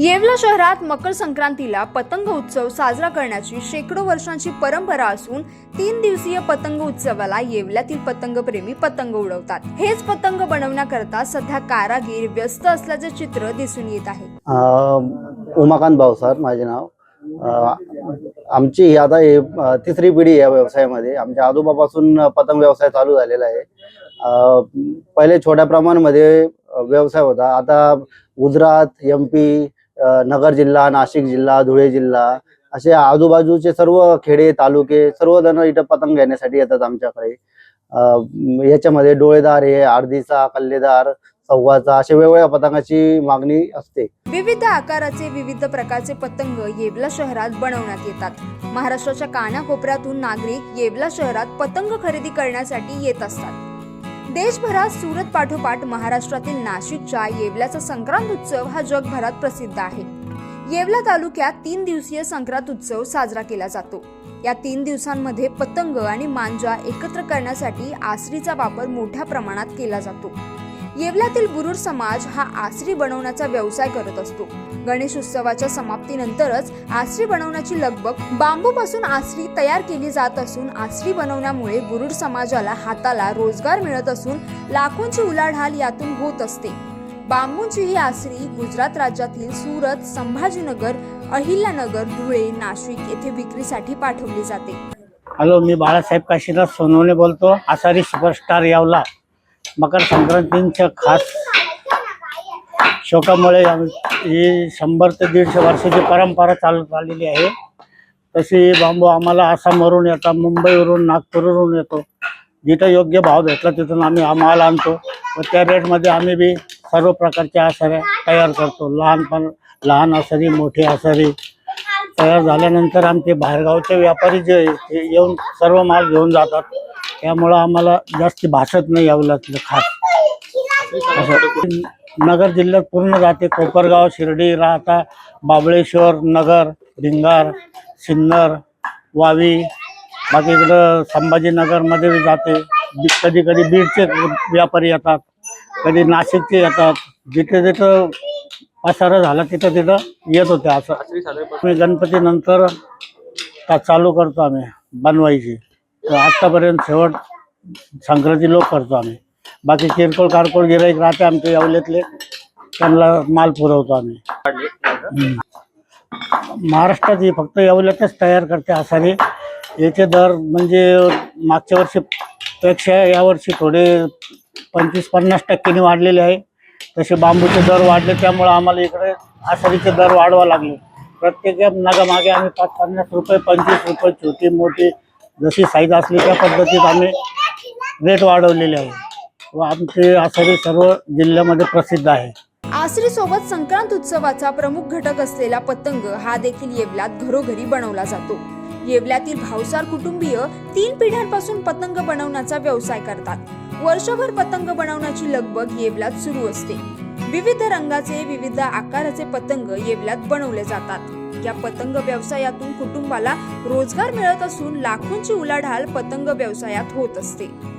येवला शहरात मकर संक्रांतीला पतंग उत्सव साजरा करण्याची शेकडो वर्षांची परंपरा असून तीन दिवसीय पतंग उत्सवाला येवल्यातील पतंगप्रेमी पतंग उडवतात. हेच पतंग बनवण्याकरता सध्या कारागीर व्यस्त असल्याचे चित्र दिसून येत आहे. उमाकांत भावसार माझे नाव. आमची आता हे तिसरी पिढी या व्यवसायामध्ये. आमच्या आजोबापासून पतंग व्यवसाय चालू झालेला आहे. पहिले छोट्या प्रमाणामध्ये व्यवसाय होता. आता गुजरात एम पी नगर जिल्हा नाशिक जिल्हा धुळे जिल्हा असे आजूबाजूचे सर्व खेडे तालुके सर्वजण इथं पतंग घेण्यासाठी येतात आमच्याकडे. अ, याच्यामध्ये डोळेदार हे आर्धीचा कल्लेदार सव्वाचा अशा वेगवेगळ्या पतंगाची मागणी असते. विविध आकाराचे विविध प्रकारचे पतंग येवला शहरात बनवण्यात येतात. महाराष्ट्राच्या कानाकोपऱ्यातून नागरिक येवला शहरात पतंग खरेदी करण्यासाठी येत असतात. देशभरात सुरत पाठोपाठ महाराष्ट्रातील नाशिकच्या येवल्याचा संक्रांत उत्सव हा जगभरात प्रसिद्ध आहे. येवला तालुक्यात तीन दिवसीय संक्रांत उत्सव साजरा केला जातो. या तीन दिवसांमध्ये पतंग आणि मांजा एकत्र करण्यासाठी आसरीचा वापर मोठ्या प्रमाणात केला जातो. येवल्यातील बुरुड समाज हा आसरी बनवण्याचा व्यवसाय करत असतो. गणेश उत्सवाच्या समाप्तीनंतरच आसरी बनवण्याची लगबग बांबूपासून आसरी तयार केली जात असून आसरी बनवण्यामुळे बुरुड समाजाला हाताला रोजगार मिळत असून लाखोंची उलाढाल यातून होत असते. बांबूंची ही आसरी गुजरात राज्यातील सुरत संभाजीनगर अहिल्यानगर धुळे नाशिक येथे विक्रीसाठी पाठवली जाते. हॅलो मी बाळासाहेब काशीनाथ सोनवणे बोलतो. आसारी सुपरस्टार यावला. मकर संक्रांतीच्या खास शोकामुळे आम- ही शंभर ते दीडशे वर्षाची परंपरा चालत आलेली आहे. तशी बांबू आम्हाला आसामवरून येतात मुंबईवरून नागपूरवरून येतो. जिथं योग्य भाव भेटला तिथून आम्ही हा माल आणतो व त्या रेटमध्ये आम्ही बी सर्व प्रकारच्या आसाऱ्या तयार करतो. लहानपण लहान आसारी मोठी आसारी तयार झाल्यानंतर आमचे बाहेरगावचे व्यापारी जे येऊन सर्व माल घेऊन जातात. त्यामुळं आम्हाला जास्त भासत नाही यावलातलं खास. असं. नगर जिल्ह्यात पूर्ण जाते. कोपरगाव शिर्डी राहता बाबळेश्वर नगर भिंगार सिन्नर वावी. बाकी इकडं संभाजीनगरमध्ये जाते. कधी कधी बीडचे व्यापारी येतात. कधी नाशिकचे येतात. जिथे जिथं पसारा झाला तिथं तिथं येत होते असं. आम्ही गणपती नंतर का चालू करतो आम्ही बनवायची. आत्तापर्यंत शेवट संक्रांती लोक करतो आम्ही. बाकी किरकोळ कारकोळ गिराईक राहते आमचे येवल्यातले. त्यांना माल पुरवतो आम्ही. महाराष्ट्रात ही फक्त येवल्यातच तयार करते आसारी याचे दर म्हणजे मागच्या वर्षीपेक्षा यावर्षी थोडे पंचवीस पन्नास टक्क्यांनी वाढलेले आहे. तसे बांबूचे दर वाढले त्यामुळं आम्हाला इकडे आसारीचे दर वाढवा लागले. प्रत्येक नगामागे आम्ही पाच पन्नास रुपये पंचवीस रुपये छोटी मोठी जशी साईज असली त्या पद्धतीत आम्ही रेट वाढवलेले आहे. व आमचे आसरी सर्व जिल्ह्यामध्ये प्रसिद्ध आहे. आसरी सोबत संक्रांत उत्सवाचा प्रमुख घटक असलेला पतंग हा देखील येवल्यात घरोघरी बनवला जातो. येवल्यातील भावसार कुटुंबीय तीन पिढ्यांपासून पतंग बनवण्याचा व्यवसाय करतात. वर्षभर पतंग बनवण्याची लगबग येवल्यात सुरू असते. विविध रंगाचे विविध आकाराचे पतंग येवल्यात बनवले जातात. या पतंग व्यवसायातून कुटुंबाला रोजगार मिळत असून लाखोंची उलाढाल पतंग व्यवसायात होत असते.